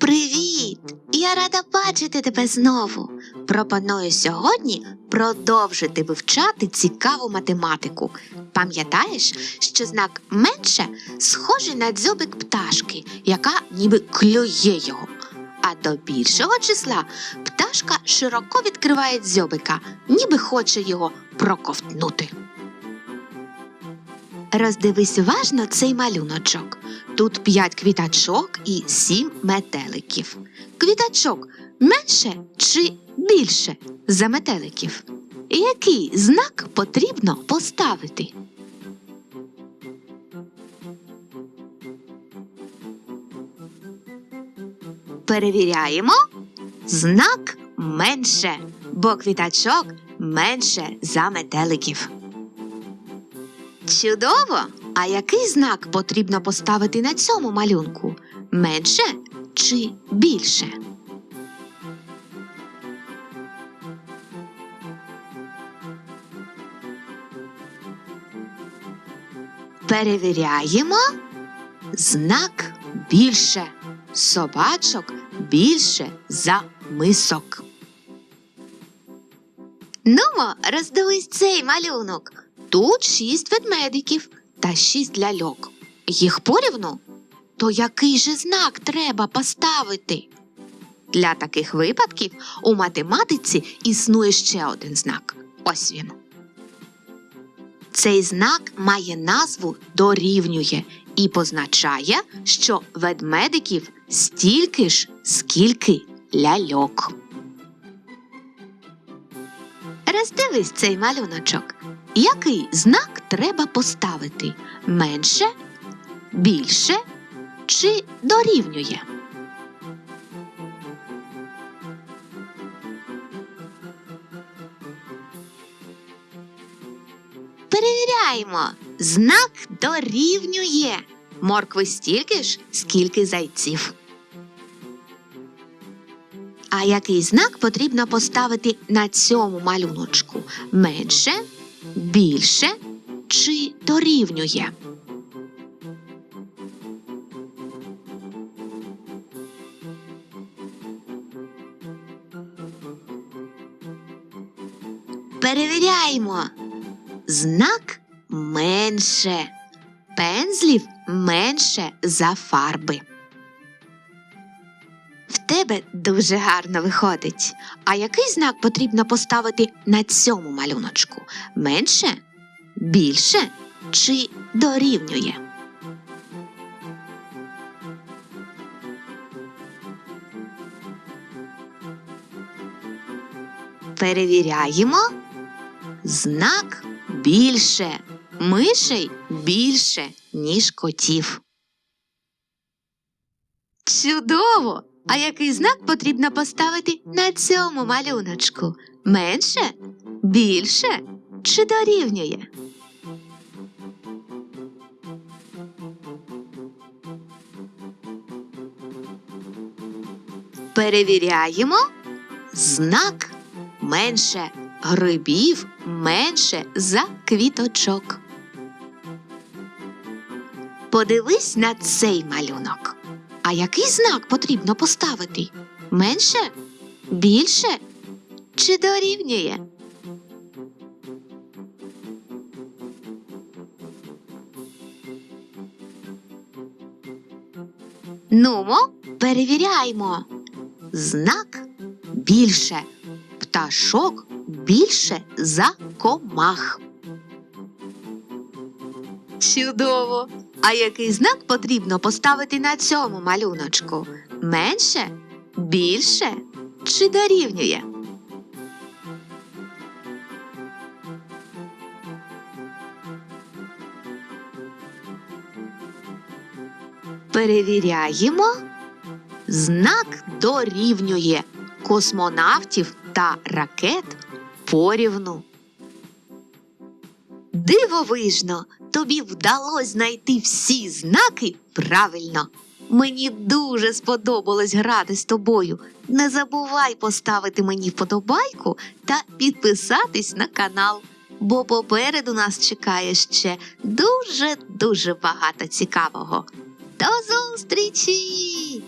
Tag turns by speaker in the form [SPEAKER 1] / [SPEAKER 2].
[SPEAKER 1] Привіт! Я рада бачити тебе знову. Пропоную сьогодні продовжити вивчати цікаву математику. Пам'ятаєш, що знак менше схожий на дзьобик пташки, яка ніби клює його. А до більшого числа пташка широко відкриває дзьобика, ніби хоче його проковтнути. Роздивись уважно цей малюночок. Тут п'ять квіточок і сім метеликів. Квіточок менше чи більше за метеликів? Який знак потрібно поставити? Перевіряємо. Знак менше, бо квіточок менше за метеликів. Чудово! А який знак потрібно поставити на цьому малюнку? Менше чи більше? Перевіряємо. Знак більше. Собачок більше за мисок. Нумо, роздивись цей малюнок. Тут шість ведмедиків та шість ляльок. Їх порівну? То який же знак треба поставити? Для таких випадків у математиці існує ще один знак. Ось він. Цей знак має назву дорівнює і позначає, що ведмедиків стільки ж, скільки ляльок. Роздивись цей малюночок. Який знак треба поставити? Менше, більше чи дорівнює? Перевіряємо. Знак дорівнює. Моркви стільки ж, скільки зайців. А який знак потрібно поставити на цьому малюночку? Менше, більше чи дорівнює? Перевіряємо. Знак менше. Пензлів менше за фарби. Тебе дуже гарно виходить. А який знак потрібно поставити на цьому малюночку? Менше, більше чи дорівнює? Перевіряємо. Знак більше. Мишей більше, ніж котів. Чудово! А який знак потрібно поставити на цьому малюночку? Менше, більше чи дорівнює? Перевіряємо. Знак менше грибів менше за квіточок. Подивись на цей малюнок. А який знак потрібно поставити? Менше? Більше? Чи дорівнює? Нумо, перевіряймо. Знак більше. Пташок більше за комах. Чудово! А який знак потрібно поставити на цьому малюночку? Менше, більше чи дорівнює? Перевіряємо. Знак дорівнює космонавтів та ракет порівну. Дивовижно, тобі вдалося знайти всі знаки правильно. Мені дуже сподобалось грати з тобою. Не забувай поставити мені вподобайку та підписатись на канал, бо попереду нас чекає ще дуже дуже багато цікавого. До зустрічі!